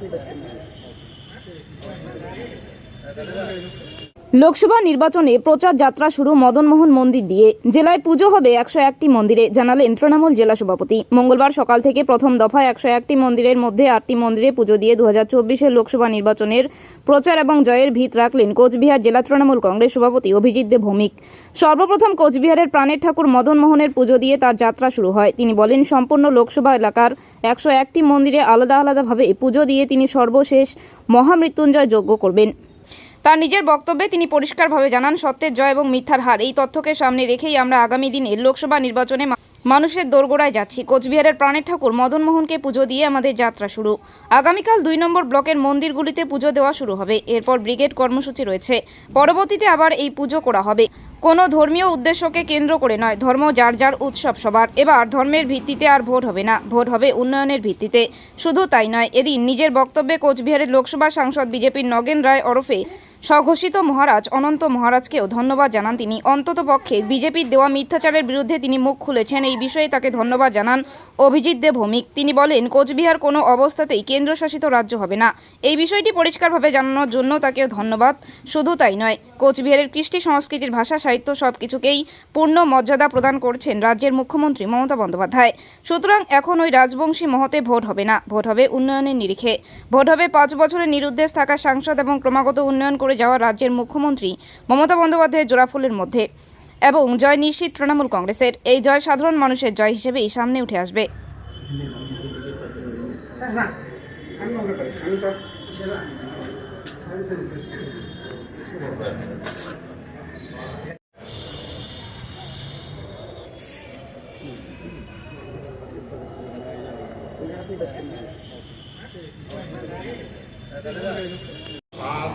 Thank you. Lok Sabha নির্বাচনে প্রচার যাত্রা শুরু মদনমোহন মন্দির দিয়ে। জেলায় পুজো হবে একশো একটি মন্দিরে জানালেন তৃণমূল জেলা সভাপতি। মঙ্গলবার সকাল থেকে প্রথম দফায় একশো একটি মন্দিরের মধ্যে আটটি মন্দিরে পুজো দিয়ে দু হাজার লোকসভা নির্বাচনের প্রচার এবং জয়ের ভিত রাখলেন কোচবিহার জেলা তৃণমূল কংগ্রেস সভাপতি অভিজিৎ দে ভৌমিক। সর্বপ্রথম কোচবিহারের প্রাণের ঠাকুর মদনমোহনের পুজো দিয়ে তার যাত্রা শুরু হয়। তিনি বলেন, সম্পূর্ণ লোকসভা এলাকার একশো একটি মন্দিরে আলাদা আলাদাভাবে পুজো দিয়ে তিনি সর্বশেষ মহামৃত্যুঞ্জয় যজ্ঞ করবেন। তার নিজের বক্তব্যে তিনি পরিষ্কারভাবে জানান, সত্যের জয় এবং মিথ্যার হার। এই তথ্যকে সামনে রেখেই আমরা আগামী দিনে লোকসভা নির্বাচনে মানুষের দোরগোড়ায় যাচ্ছি। কোচবিহারের প্রাণের ঠাকুর মদনমোহনকে পুজো দিয়ে আমাদের যাত্রা শুরু। আগামীকাল দুই নম্বর ব্লকের মন্দিরগুলিতে পুজো দেওয়া শুরু হবে। এরপর ব্রিগেড কর্মসূচি রয়েছে। পরবর্তীতে আবার এই পুজো করা হবে। কোনো ধর্মীয় উদ্দেশ্যকে কেন্দ্র করে নয়, ধর্ম যার যার উৎসব সবার। এবার ধর্মের ভিত্তিতে আর ভোট হবে না, ভোট হবে উন্নয়নের ভিত্তিতে। শুধু তাই নয়, এদিন নিজের বক্তব্যে কোচবিহারের লোকসভা সাংসদ বিজেপির নগেন রায় ওরফে স্বঘোষিত মহারাজ অনন্ত মহারাজকেও ধন্যবাদ জানান তিনি। অন্তত পক্ষে বিজেপির দেওয়া মিথ্যাচারের বিরুদ্ধে তিনি মুখ খুলেছেন, এই বিষয়ে তাকে ধন্যবাদ জানান অভিজিৎ দে ভৌমিক। তিনি বলেন, কোচবিহার কোনো অবস্থাতেই কেন্দ্রশাসিত রাজ্য হবে না। এই বিষয়টি পরিষ্কারভাবে জানানোর জন্য তাকেও ধন্যবাদ। শুধু তাই নয় কোচবিহারের কৃষ্টি সংস্কৃতির ভাষা, সাহিত্য সব কিছুকেই পূর্ণ মর্যাদা প্রদান করছেন রাজ্যের মুখ্যমন্ত্রী মমতা বন্দ্যোপাধ্যায়। সুতরাং এখন ওই রাজবংশী মহতে ভোট হবে না, ভোট হবে উন্নয়নের নিরিখে। ভোট হবে পাঁচ বছরের নিরুদ্দেশ থাকা সাংসদ এবং ক্রমাগত উন্নয়ন করে যাওয়া রাজ্যের মুখ্যমন্ত্রী মমতা বন্দ্যোপাধ্যায়ের জোড়াফুলের মধ্যে এবং জয় নিশ্চিত তৃণমূল কংগ্রেসের। এই জয় সাধারণ মানুষের জয় হিসেবেই সামনে উঠে আসবে। ba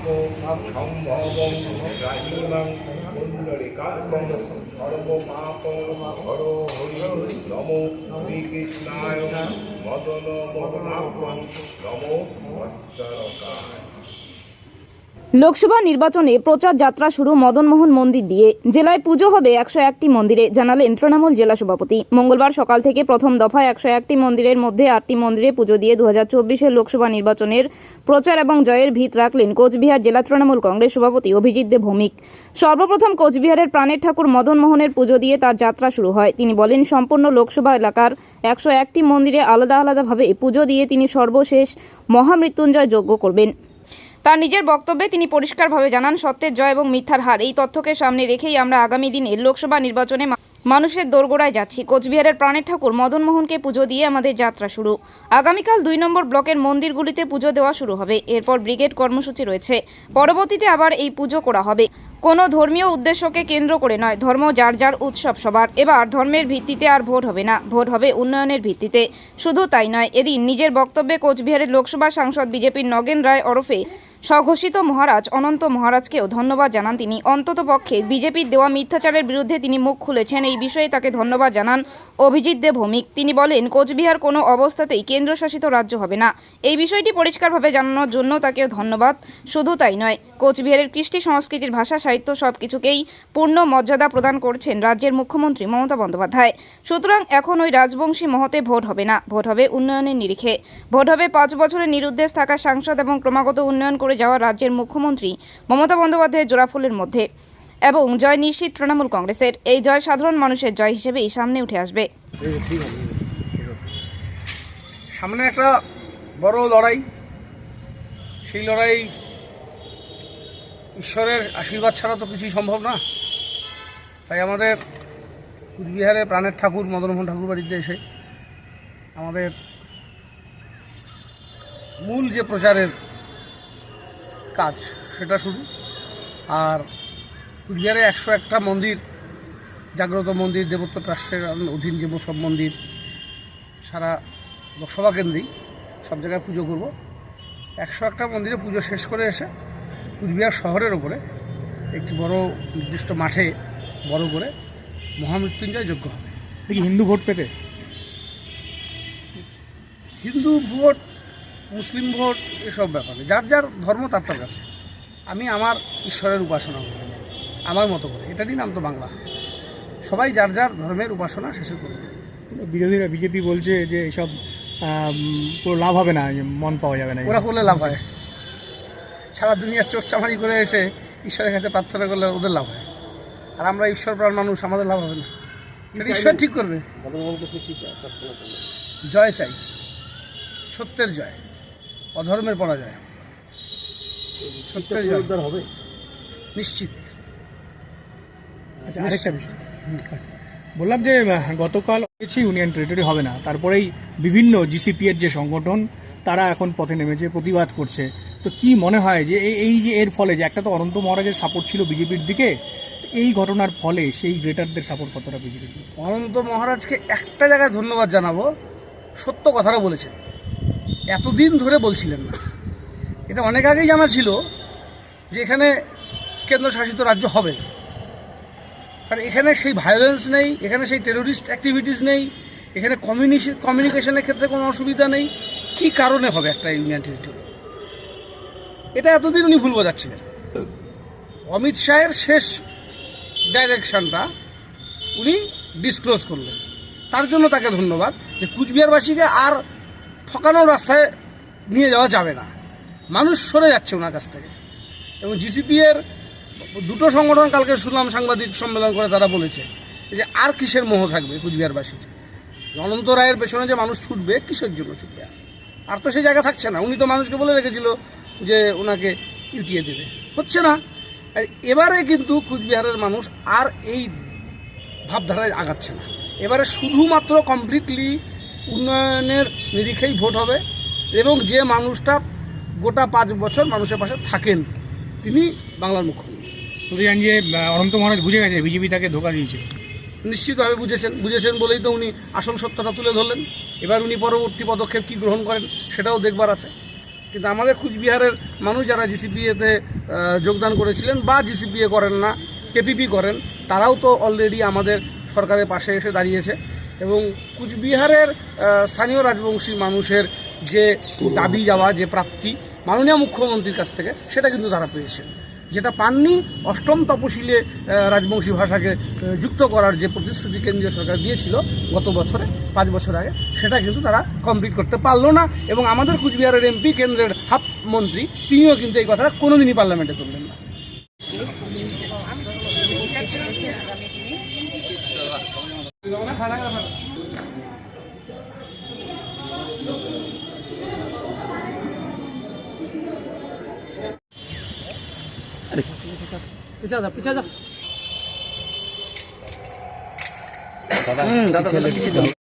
cô thấm không bỏ môn không lại như măng quân lời cá mong họ đông môn ba cô họ đô hội lọ mô vi kỳ lai mô tô lô mô áo quân lọ mô mô trời cả Lok Sabha নির্বাচনে প্রচার যাত্রা শুরু মদনমোহন মন্দির দিয়ে। জেলায় পুজো হবে একশো একটি মন্দিরে, জানালেন তৃণমূল জেলা সভাপতি। মঙ্গলবার সকাল থেকে প্রথম দফায় একশো একটি মন্দিরের মধ্যে আটটি মন্দিরে পুজো দিয়ে দু হাজার লোকসভা নির্বাচনের প্রচার এবং জয়ের ভিত রাখলেন কোচবিহার জেলা তৃণমূল কংগ্রেস সভাপতি অভিজিৎ দে ভৌমিক। সর্বপ্রথম কোচবিহারের প্রাণের ঠাকুর মদনমোহনের পুজো দিয়ে তার যাত্রা শুরু হয়। তিনি বলেন, সম্পূর্ণ লোকসভা এলাকার একশো একটি মন্দিরে আলাদা আলাদাভাবে পুজো দিয়ে তিনি সর্বশেষ মহামৃত্যুঞ্জয় যজ্ঞ করবেন। তার নিজের বক্তব্যে তিনি পরিষ্কারভাবে জানান, সত্যের জয় এবং মিথ্যার হার। এই তথ্যকে সামনে রেখেই আমরা আগামী দিনে লোকসভা নির্বাচনে মানুষের দোরগোড়ায় যাচ্ছি। কোচবিহারের প্রাণের ঠাকুর মদনমোহনকে পুজো দিয়ে আমাদের যাত্রা শুরু। আগামীকাল দুই নম্বর ব্লকের মন্দিরগুলিতে পুজো দেওয়া শুরু হবে। এরপর ব্রিগেড কর্মসূচি রয়েছে। পরবর্তীতে আবার এই পুজো করা হবে। কোনো ধর্মীয় উদ্দেশ্যকে কেন্দ্র করে নয়, ধর্ম যার যার উৎসব সবার। এবার ধর্মের ভিত্তিতে আর ভোট হবে না। ভোট হবে উন্নয়নের ভিত্তিতে। শুধু তাই নয়, এদিন নিজের বক্তব্যে কোচবিহারের লোকসভা সাংসদ বিজেপির নগেন রায় ওরফে স্বঘোষিত মহারাজ অনন্ত মহারাজকেও ধন্যবাদ জানান তিনি। অন্তত পক্ষে বিজেপির দেওয়া মিথ্যাচারের বিরুদ্ধে তিনি মুখ খুলেছেন। এই বিষয়ে তাকে ধন্যবাদ জানান অভিজিৎ দে ভৌমিক। তিনি বলেন, কোচবিহার কোনো অবস্থাতেই কেন্দ্রশাসিত রাজ্য হবে না। এই বিষয়টি পরিষ্কারভাবে জানানোর জন্য তাকেও ধন্যবাদ। শুধু তাই নয়, কোচবিহারের কৃষ্টি সংস্কৃতির ভাষা, সাহিত্য সব কিছুকেই পূর্ণ মর্যাদা প্রদান করছেন রাজ্যের মুখ্যমন্ত্রী মমতা বন্দ্যোপাধ্যায়। সুতরাং এখন ওই রাজবংশী মহতে ভোট হবে না। ভোট হবে উন্নয়নের নিরিখে। ভোট হবে পাঁচ বছরের নিরুদ্দেশ থাকা সাংসদ এবং ক্রমাগত উন্নয়ন করে যাওয়া রাজ্যের মুখ্যমন্ত্রী মমতা বন্দ্যোপাধ্যায়ের জোড়াফুলের মধ্যে এবং জয় নিশ্চিত তৃণমূল কংগ্রেসের। এই জয় সাধারণ মানুষের জয় হিসেবেই সামনে উঠে আসবে। সামনে একটা বড় লড়াই। সেই লড়াই ঈশ্বরের আশীর্বাদ ছাড়া তো কিছুই সম্ভব না। তাই আমাদের কুচবিহারে প্রাণের ঠাকুর, মদনমোহন ঠাকুর বাড়িতে এসে আমাদের মূল যে প্রচারের কাজ সেটা শুরু। আর কুচবিহারে একশো একটা মন্দির জাগ্রত মন্দির দেবত্ব ট্রাস্টের অধীন যে সব মন্দির সারা লোকসভা কেন্দ্রেই সব জায়গায় পুজো করব। একশো একটা মন্দিরে পুজো শেষ করে এসে কুচবিহার শহরের ওপরে একটি বড় নির্দিষ্ট মাঠে বড় করে মহামৃত্যুঞ্জয় যোগ্য হবে। হিন্দু ভোট পেতে? হিন্দু ভোট মুসলিম ভোট এসব ব্যাপারে যার যার ধর্ম তার তার কাছে। আমি আমার ঈশ্বরের উপাসনা করি আমার মতো করে। এটারই নাম তো বাংলা। সবাই যার যার ধর্মের উপাসনা শেষে করবে। বিরোধীরা বিজেপি বলছে যে এসব পুরো লাভ হবে না মন পাওয়া যাবে না। ওরা করলে লাভ হয়। সারা দুনিয়ার চোখ চামারি করে এসে ঈশ্বরের কাছে প্রার্থনা করলে ওদের লাভ হয়। আর আমরা ঈশ্বর প্রাণ মানুষ আমাদের লাভ হবে না। সেটা ঈশ্বর ঠিক করবে। জয় চাই। সত্যের জয়। অধর্মের পরাজয়। সত্যের জয় হবে? নিশ্চিত। আচ্ছা আরেকটা বিষয়। বললাম যে গতকাল হয়েছে ইউনিয়ন টেরিটরি হবে না। তারপরেই বিভিন্ন জিসিপি এর যে সংগঠন তারা এখন পথে নেমেছে প্রতিবাদ করছে। তো কি মনে হয় যে এই- এই যে এর ফলে যে একটা তো অনন্ত মহারাজের সাপোর্ট ছিল বিজেপির দিকে এই ঘটনার ফলে সেই গ্রেটারদের সাপোর্ট কতটা বিজেপির অনন্ত মহারাজকে একটা জায়গায় ধন্যবাদ জানাব সত্য কথাটা বলেছেন। এতদিন ধরে বলছিলেন না। এটা অনেক আগেই জানা ছিল যে এখানে কেন্দ্রশাসিত রাজ্য হবে। কারণ এখানে সেই ভায়োলেন্স নেই, এখানে সেই টেরোরিস্ট অ্যাক্টিভিটিস নেই, এখানে কমিউনিকেশন কমিউনিকেশনের ক্ষেত্রে কোনো অসুবিধা নেই। কি কারণে হবে একটা ইউনিয়ন টেরিটরি এটা এতদিন উনি ভুল বোঝাচ্ছিলেন। অমিত শাহের শেষ ডাইরেকশনটা উনি ডিসক্লোজ করলেন। তার জন্য তাকে ধন্যবাদ যে কুচবিহারবাসীকে আর ঠকানোর রাস্তায় নিয়ে যাওয়া যাবে না। মানুষ সরে যাচ্ছে ওনার কাছ থেকে। এবং জিসিপি এর দুটো সংগঠন কালকে শুনলাম সাংবাদিক সম্মেলন করে তারা বলেছে যে আর কিসের মোহ থাকবে কুচবিহারবাসীর? অনন্ত রায়ের পেছনে যে মানুষ ছুটবে, কিসের জন্য ছুটবে আর? তো সেই জায়গা থাকছে না। উনি তো মানুষকে বলে রেখেছিল যে ওনাকে ইউটিয়ে দেবে। হচ্ছে না। এবারে কিন্তু কুচবিহারের মানুষ আর এই ভাবধারায় আগাচ্ছে না। এবারে শুধুমাত্র কমপ্লিটলি উন্নয়নের নিরিখেই ভোট হবে এবং যে মানুষটা গোটা পাঁচ বছর মানুষের পাশে থাকেন তিনি বাংলার মুখ্যমন্ত্রী। জানি যে অনন্ত মহারাজ বুঝে গেছে বিজেপি তাকে ধোকা দিয়েছে। নিশ্চিতভাবে বুঝেছেন বুঝেছেন বলেই তো উনি আসল সত্যটা তুলে ধরলেন। এবার উনি পরবর্তী পদক্ষেপ কী গ্রহণ করেন সেটাও দেখবার আছে। কিন্তু আমাদের কুচবিহারের মানুষ যারা জিসিপিএতে যোগদান করেছিলেন বা জিসিপিএ করেন না কেপিপি করেন তারাও তো অলরেডি আমাদের সরকারের পাশে এসে দাঁড়িয়েছে। এবং কুচবিহারের স্থানীয় রাজবংশী মানুষের যে দাবি যাওয়া, যে প্রাপ্তি মাননীয় মুখ্যমন্ত্রীর কাছ থেকে, সেটা কিন্তু তারা পেয়েছেন। যেটা পাননি, অষ্টম তপশিলে রাজবংশী ভাষাকে যুক্ত করার যে প্রতিশ্রুতি কেন্দ্রীয় সরকার দিয়েছিল গত বছরে, পাঁচ বছর আগে, সেটা কিন্তু তারা কমপ্লিট করতে পারল না এবং আমাদের কুচবিহারের এমপি কেন্দ্রের হাফ মন্ত্রী, তিনিও কিন্তু এই কথাটা কোনোদিনই পার্লামেন্টে তুললেন না। পিছা যা পিছা যা। দাদা দাদা পিছিয়ে